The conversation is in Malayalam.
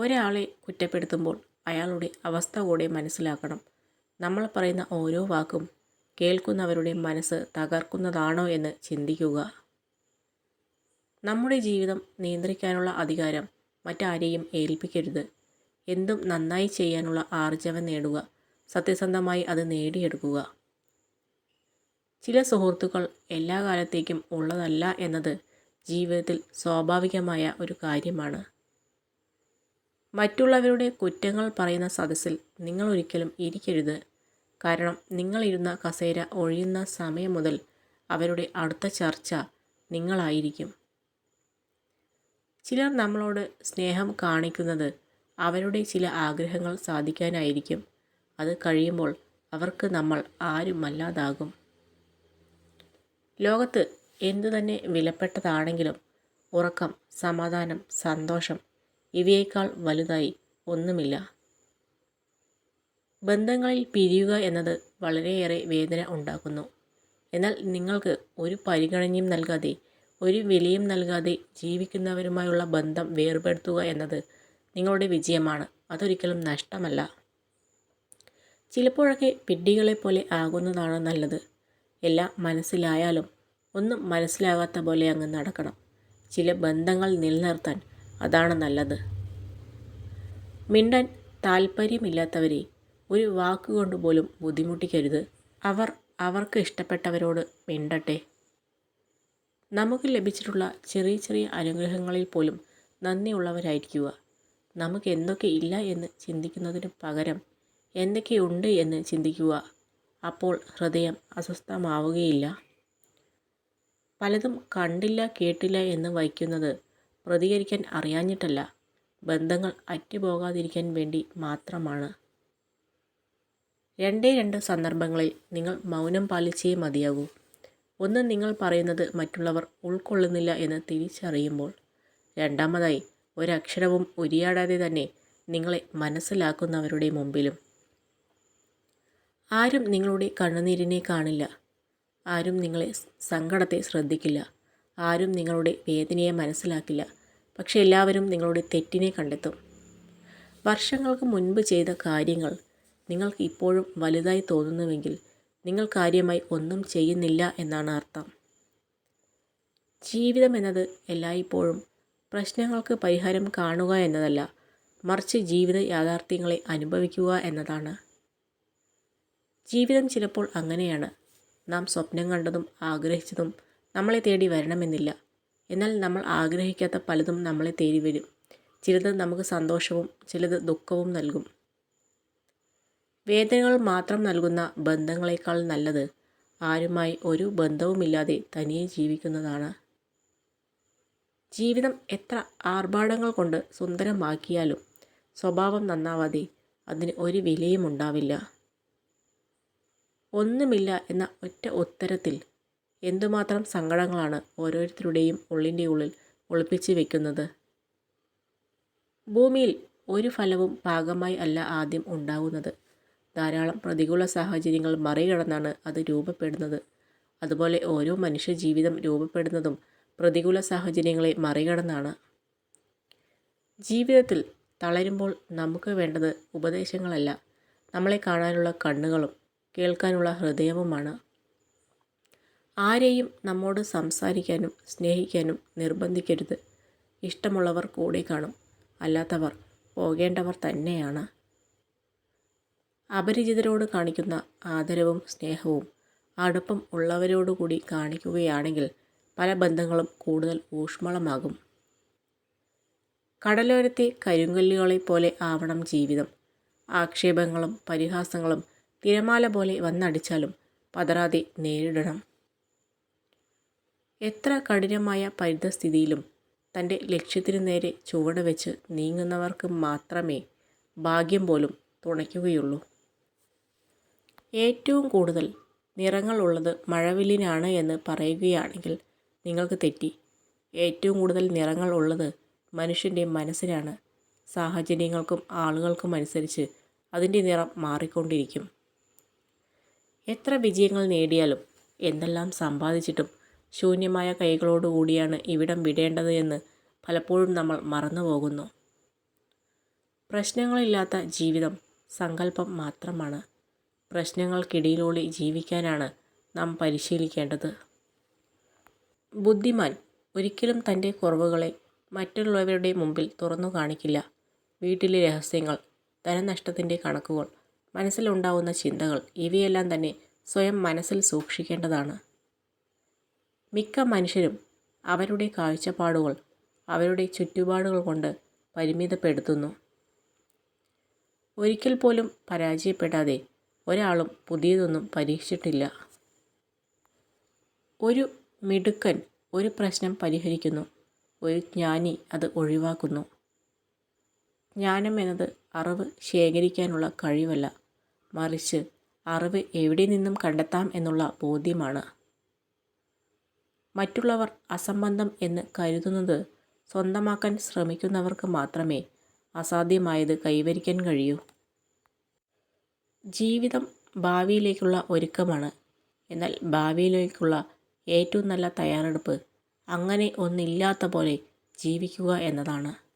ഒരാളെ കുറ്റപ്പെടുത്തുമ്പോൾ അയാളുടെ അവസ്ഥ കൂടെ മനസ്സിലാക്കണം. നമ്മൾ പറയുന്ന ഓരോ വാക്കും കേൾക്കുന്നവരുടെ മനസ്സ് തകർക്കുന്നതാണോ എന്ന് ചിന്തിക്കുക. നമ്മുടെ ജീവിതം നിയന്ത്രിക്കാനുള്ള അധികാരം മറ്റാരെയും ഏൽപ്പിക്കരുത്. എന്തും നന്നായി ചെയ്യാനുള്ള ആർജവം നേടുക. സത്യസന്ധമായി അത് നേടിയെടുക്കുക. ചില സുഹൃത്തുക്കൾ എല്ലാ കാലത്തേക്കും ഉള്ളതല്ല എന്നത് ജീവിതത്തിൽ സ്വാഭാവികമായ ഒരു കാര്യമാണ്. മറ്റുള്ളവരുടെ കുറ്റങ്ങൾ പറയുന്ന സദസ്സിൽ നിങ്ങൾ ഒരിക്കലും ഇരിക്കരുത്. കാരണം നിങ്ങളിരുന്ന കസേര ഒഴിയുന്ന സമയം മുതൽ അവരുടെ അടുത്ത ചർച്ച നിങ്ങളായിരിക്കും. ചിലർ നമ്മളോട് സ്നേഹം കാണിക്കുന്നത് അവരുടെ ചില ആഗ്രഹങ്ങൾ സാധിക്കാനായിരിക്കും. അത് കഴിയുമ്പോൾ അവർക്ക് നമ്മൾ ആരുമല്ലാതാകും. ലോകത്ത് എന്തു തന്നെ വിലപ്പെട്ടതാണെങ്കിലും ഉറക്കം സമാധാനം സന്തോഷം ഇവയേക്കാൾ വലുതായി ഒന്നുമില്ല. ബന്ധങ്ങളിൽ പിരിയുക എന്നത് വളരെയേറെ വേദന ഉണ്ടാക്കുന്നു. എന്നാൽ നിങ്ങൾക്ക് ഒരു പരിഗണനയും നൽകാതെ ഒരു വിലയും നൽകാതെ ജീവിക്കുന്നവരുമായുള്ള ബന്ധം വേർപെടുത്തുക എന്നത് നിങ്ങളുടെ വിജയമാണ്. അതൊരിക്കലും നഷ്ടമല്ല. ചിലപ്പോഴൊക്കെ പിഡികളെ പോലെ ആകുന്നതാണ് നല്ലത്. എല്ലാം മനസ്സിലായാലും ഒന്നും മനസ്സിലാകാത്ത പോലെ അങ്ങ് നടക്കണം. ചില ബന്ധങ്ങൾ നിലനിർത്താൻ അതാണ് നല്ലത്. മിണ്ടൻ താല്പര്യമില്ലാത്തവരെ ഒരു വാക്കുകൊണ്ട് പോലും ബുദ്ധിമുട്ടിക്കരുത്. അവർ അവർക്ക് ഇഷ്ടപ്പെട്ടവരോട് മിണ്ടട്ടെ. നമുക്ക് ലഭിച്ചിട്ടുള്ള ചെറിയ ചെറിയ അനുഗ്രഹങ്ങളിൽ പോലും നന്ദിയുള്ളവരായിരിക്കുക. നമുക്ക് എന്തൊക്കെ ഇല്ല എന്ന് ചിന്തിക്കുന്നതിന് പകരം എന്തൊക്കെയുണ്ട് എന്ന് ചിന്തിക്കുക. അപ്പോൾ ഹൃദയം അസ്വസ്ഥമാവുകയില്ല. പലതും കണ്ടില്ല കേട്ടില്ല എന്ന് വയ്ക്കുന്നത് പ്രതികരിക്കാൻ അറിയാഞ്ഞിട്ടല്ല. ബന്ധങ്ങൾ അറ്റുപോകാതിരിക്കാൻ വേണ്ടി മാത്രമാണ്. രണ്ടേ രണ്ട് സന്ദർഭങ്ങളിൽ നിങ്ങൾ മൗനം പാലിച്ചേ മതിയാകൂ. ഒന്ന് നിങ്ങൾ പറയുന്നത് മറ്റുള്ളവർ ഉൾക്കൊള്ളുന്നില്ല എന്ന് തിരിച്ചറിയുമ്പോൾ രണ്ടാമതായി ഒരക്ഷരവും ഉരിയാടാതെ തന്നെ നിങ്ങളെ മനസ്സിലാക്കുന്നവരുടെ മുമ്പിലും. ആരും നിങ്ങളുടെ കണ്ണുനീരിനെ കാണില്ല. ആരും നിങ്ങളെ സങ്കടത്തെ ശ്രദ്ധിക്കില്ല. ആരും നിങ്ങളുടെ വേദനയെ മനസ്സിലാക്കില്ല. പക്ഷെ എല്ലാവരും നിങ്ങളുടെ തെറ്റിനെ കണ്ടെത്തും. വർഷങ്ങൾക്ക് മുൻപ് ചെയ്ത കാര്യങ്ങൾ നിങ്ങൾക്ക് ഇപ്പോഴും വലുതായി തോന്നുന്നുവെങ്കിൽ നിങ്ങൾ കാര്യമായി ഒന്നും ചെയ്യുന്നില്ല എന്നാണ് അർത്ഥം. ജീവിതം എന്നത് എല്ലായ്പ്പോഴും പ്രശ്നങ്ങൾക്ക് പരിഹാരം കാണുക എന്നതല്ല മറിച്ച് ജീവിത യാഥാർത്ഥ്യങ്ങളെ അനുഭവിക്കുക എന്നതാണ്. ജീവിതം ചിലപ്പോൾ അങ്ങനെയാണ്. നാം സ്വപ്നം കണ്ടതും ആഗ്രഹിച്ചതും നമ്മളെ തേടി വരണമെന്നില്ല. എന്നാൽ നമ്മൾ ആഗ്രഹിക്കാത്ത പലതും നമ്മളെ തേടി വരും. ചിലത് നമുക്ക് സന്തോഷവും ചിലത് ദുഃഖവും നൽകും. വേദനകൾ മാത്രം നൽകുന്ന ബന്ധങ്ങളെക്കാൾ നല്ലത് ആരുമായി ഒരു ബന്ധവുമില്ലാതെ തനിയെ ജീവിക്കുന്നതാണ്. ജീവിതം എത്ര ആർഭാടങ്ങൾ കൊണ്ട് സുന്ദരമാക്കിയാലും സ്വഭാവം നന്നാവാതെ അതിന് ഒരു വിലയും ഉണ്ടാവില്ല ഒന്നുമില്ല എന്ന ഒറ്റ ഉത്തരത്തിൽ എന്തുമാത്രം സങ്കടങ്ങളാണ് ഓരോരുത്തരുടെയും ഉള്ളിന്റെ ഉള്ളിൽ ഒളിപ്പിച്ച് വെക്കുന്നത്? ഭൂമിയിൽ ഒരു ഫലവും പാകമായി അല്ല ആദ്യം ഉണ്ടാകുന്നത് ധാരാളം പ്രതികൂല സാഹചര്യങ്ങൾ മറികടന്നാണ് അത് രൂപപ്പെടുന്നത്. അതുപോലെ ഓരോ മനുഷ്യ ജീവിതം രൂപപ്പെടുന്നതും പ്രതികൂല സാഹചര്യങ്ങളെ മറികടന്നാണ്. ജീവിതത്തിൽ തളരുമ്പോൾ നമുക്ക് വേണ്ടത് ഉപദേശങ്ങളല്ല. നമ്മളെ കാണാനുള്ള കണ്ണുകളും കേൾക്കാനുള്ള ഹൃദയവുമാണ് ആരെയും നമ്മോട് സംസാരിക്കാനും സ്നേഹിക്കാനും നിർബന്ധിക്കരുത്. ഇഷ്ടമുള്ളവർ കൂടെ കാണും. അല്ലാത്തവർ പോകേണ്ടവർ തന്നെയാണ്. അപരിചിതരോട് കാണിക്കുന്ന ആദരവും സ്നേഹവും അടുപ്പം ഉള്ളവരോടുകൂടി കാണിക്കുകയാണെങ്കിൽ പല ബന്ധങ്ങളും കൂടുതൽ ഊഷ്മളമാകും. കടലോരത്തെ കരിങ്കല്ലുകളെ പോലെ ആവണം ജീവിതം. ആക്ഷേപങ്ങളും പരിഹാസങ്ങളും തിരമാല പോലെ വന്നടിച്ചാലും പതറാതെ നേരിടണം. എത്ര കഠിനമായ പരിതസ്ഥിതിയിലും തന്റെ ലക്ഷ്യത്തിനു നേരെ ചുവട് വെച്ച് നീങ്ങുന്നവർക്ക് മാത്രമേ ഭാഗ്യം പോലും തുണയ്ക്കുകയുള്ളൂ. ഏറ്റവും കൂടുതൽ നിറങ്ങളുള്ളത് മഴവില്ലിനാണ് എന്ന് പറയുകയാണെങ്കിൽ നിങ്ങൾക്ക് തെറ്റി. ഏറ്റവും കൂടുതൽ നിറങ്ങൾ ഉള്ളത് മനുഷ്യന്റെ മനസ്സിനാണ്. സാഹചര്യങ്ങൾക്കും ആളുകൾക്കും അനുസരിച്ച് അതിന്റെ നിറം മാറിക്കൊണ്ടിരിക്കും. എത്ര വിജയങ്ങൾ നേടിയാലും എന്തെല്ലാം സമ്പാദിച്ചിട്ടും ശൂന്യമായ കൈകളോടുകൂടിയാണ് ഇവിടം വിടേണ്ടത് എന്ന് പലപ്പോഴും നമ്മൾ മറന്നു പോകുന്നു പ്രശ്നങ്ങളില്ലാത്ത ജീവിതം സങ്കല്പം മാത്രമാണ്. പ്രശ്നങ്ങൾക്കിടയിലൂടെ ജീവിക്കാനാണ് നാം പരിശീലിക്കേണ്ടത്. ബുദ്ധിമാൻ ഒരിക്കലും തന്റെ കുറവുകളെ മറ്റുള്ളവരുടെ മുമ്പിൽ തുറന്നു കാണിക്കില്ല. വീട്ടിലെ രഹസ്യങ്ങൾ ധനനഷ്ടത്തിന്റെ കണക്കുകൾ മനസ്സിലുണ്ടാവുന്ന ചിന്തകൾ ഇവയെല്ലാം തന്നെ സ്വയം മനസ്സിൽ സൂക്ഷിക്കേണ്ടതാണ്. മിക്ക മനുഷ്യരും അവരുടെ കാഴ്ചപ്പാടുകൾ അവരുടെ ചുറ്റുപാടുകൾ കൊണ്ട് പരിമിതപ്പെടുത്തുന്നു. ഒരിക്കൽ പോലും പരാജയപ്പെടാതെ ഒരാളും പുതിയതൊന്നും പരീക്ഷിച്ചിട്ടില്ല. ഒരു മിടുക്കൻ ഒരു പ്രശ്നം പരിഹരിക്കുന്നു. ഒരു ജ്ഞാനി അത് ഒഴിവാക്കുന്നു. ജ്ഞാനം എന്നത് അറിവ് ശേഖരിക്കാനുള്ള കഴിവല്ല. മറിച്ച് അറിവ് എവിടെ നിന്നും കണ്ടെത്താം എന്നുള്ള ബോധ്യമാണ്. മറ്റുള്ളവർ അസംബന്ധം എന്ന് കരുതുന്നത് സ്വന്തമാക്കാൻ ശ്രമിക്കുന്നവർക്ക് മാത്രമേ അസാധ്യമായത് കൈവരിക്കാൻ കഴിയൂ. ജീവിതം ഭാവിയിലേക്കുള്ള ഒരുക്കമാണ്. എന്നാൽ ഭാവിയിലേക്കുള്ള ഏറ്റവും നല്ല തയ്യാറെടുപ്പ് അങ്ങനെ ഒന്നില്ലാത്ത പോലെ ജീവിക്കുക എന്നതാണ്.